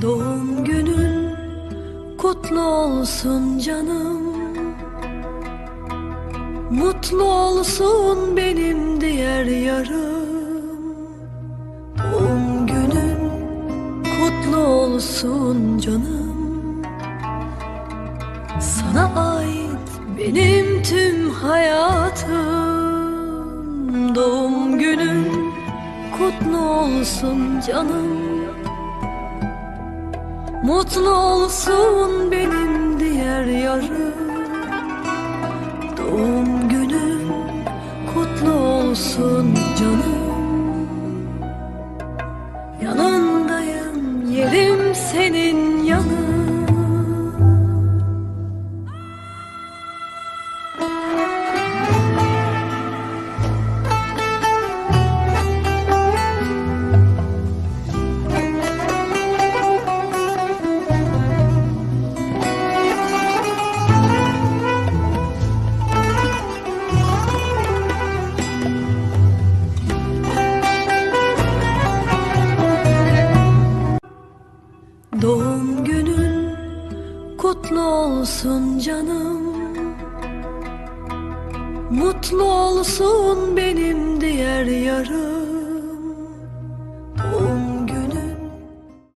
Doğum günün kutlu olsun canım. Mutlu olsun benim diğer yarım. Doğum günün kutlu olsun canım. Sana ait benim tüm hayatım. Doğum günün kutlu olsun canım Mutlu olsun benim diğer yarım. Doğum günün kutlu olsun canım. Yanındayım yerim senin yanın Doğum günün kutlu olsun canım. Mutlu olsun benim